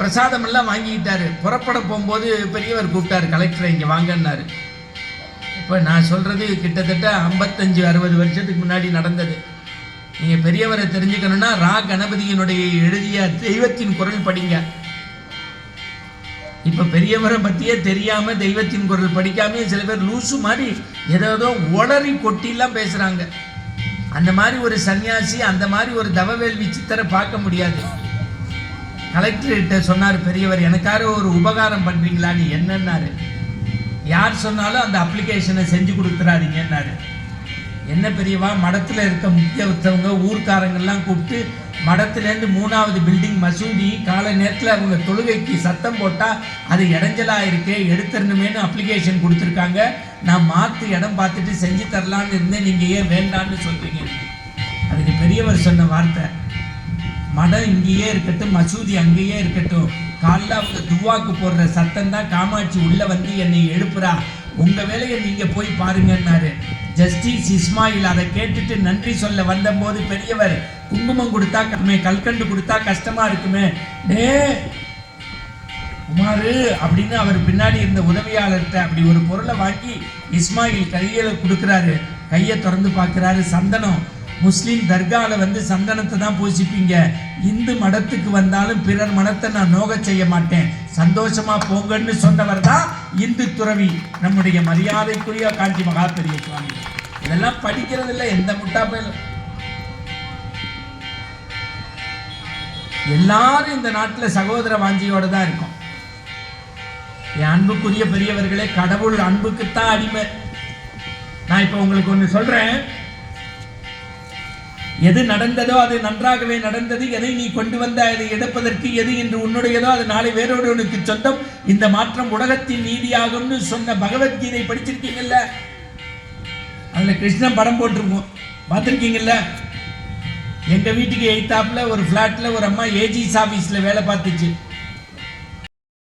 பிரசாதம் எல்லாம் வாங்கிக்கிட்டாரு. புறப்பட போகும்போது பெரியவர் கூப்பிட்டாரு கலெக்டரை இங்கே வாங்கன்னாரு. இப்போ நான் சொல்கிறது கிட்டத்தட்ட ஐம்பத்தஞ்சு அறுபது வருஷத்துக்கு முன்னாடி நடந்தது. நீங்கள் பெரியவரை தெரிஞ்சுக்கணும்னா ரா கணபதியினுடைய எழுதிய தெய்வத்தின் குரல் படிங்க. இப்போ பெரியவரை பற்றியே தெரியாமல் தெய்வத்தின் குரல் படிக்காமே சில பேர் லூசு மாதிரி ஏதோ ஏதோ உளறி கொட்டிலாம் பேசுகிறாங்க அந்த மாதிரி ஒரு சன்னியாசி அந்த மாதிரி ஒரு தவவேள்வி சித்தரை பார்க்க முடியாது. கலெக்டர்கிட்ட சொன்னார் பெரியவர் எனக்காக ஒரு உபகாரம் பண்ணுறீங்களான்னு என்னன்னாரு. யார் சொன்னாலும் அந்த அப்ளிகேஷனை செஞ்சு கொடுத்துறாதீங்கன்னாரு. என்ன பெரியவா மடத்தில் இருக்க முக்கியத்தவங்க ஊர்க்காரங்கள்லாம் கூப்பிட்டு மடத்துலேருந்து மூணாவது பில்டிங் மசூதி காலை நேரத்தில் அவங்க தொழுகைக்கு சத்தம் போட்டால் அது இடைஞ்சலாக இருக்கே எடுத்துடணுமேனு அப்ளிகேஷன் கொடுத்துருக்காங்க. நான் மாற்று இடம் பார்த்துட்டு செஞ்சு தரலான்னு இருந்தேன் நீங்கள் ஏன் வேண்டான்னு சொல்கிறீங்க அதுக்கு பெரியவர் சொன்ன வார்த்தை. மடம் இங்கேயே இருக்கட்டும் மசூதி அங்கேயே இருக்கட்டும். காலைல அவங்க துவாக்கு போடுற சத்தம் தான் காமாட்சி உள்ள வந்து என்னை எழுப்புறா. உங்க வேலையை நீங்க போய் பாருங்கன்னாரு. ஜஸ்டிஸ் இஸ்மாயில் அதை கேட்டுட்டு நன்றி சொல்ல வந்தபோது பெரியவர் குங்குமம் கொடுத்தா கம்மே கல்கண்டு கொடுத்தா கஷ்டமா இருக்குமே. டே குமாரு அப்படின்னு அவர் பின்னாடி இருந்த உதவியாளர்கிட்ட அப்படி ஒரு பொருளை வாங்கி இஸ்மாயில் கையில கொடுக்குறாரு. கையை திறந்து பார்க்குறாரு சந்தனம். முஸ்லீம் தர்காவில் வந்து சந்தனத்தை தான் பூசிப்பீங்க. இந்து மடத்துக்கு வந்தாலும் பிறர் மடத்தை நான் நோக செய்ய மாட்டேன். சந்தோஷமா போங்கன்னு சொன்னவர் தான் இந்து துறவி. நம்முடைய மரியாதைக்குரிய காஞ்சி மகா பெரிய சுவாமி. இதெல்லாம் படிக்கிறது இல்லை எந்த முட்டாப்பையில் எல்லாரும் இந்த நாட்டில் சகோதர வாஞ்சியோட தான் இருக்கும். என் அன்புக்குரிய பெரியவர்களே கடவுள் அன்புக்குத்தான் அடிமை. நான் இப்போ உங்களுக்கு ஒன்று சொல்றேன். எது நடந்ததோ அது நன்றாகவே நடந்தது. எதை நீ கொண்டு வந்த அதை எடுப்பதற்கு எது இன்று உன்னுடையதோ அது நாளை வேறொருவனுக்கு சொந்தம். இந்த மாற்றம் உலகத்தின் நீதியாகும்னு சொன்ன பகவத்கீதை படிச்சிருக்கீங்கல்ல? அதில் கிருஷ்ணன் படம் போட்டிருக்கோம். பார்த்துருக்கீங்கல்ல? எங்கள் வீட்டுக்கு எய்த்தாப்புல ஒரு ஃப்ளாட்டில் ஒரு அம்மா ஏஜிஸ் ஆஃபீஸில் வேலை பார்த்துச்சு.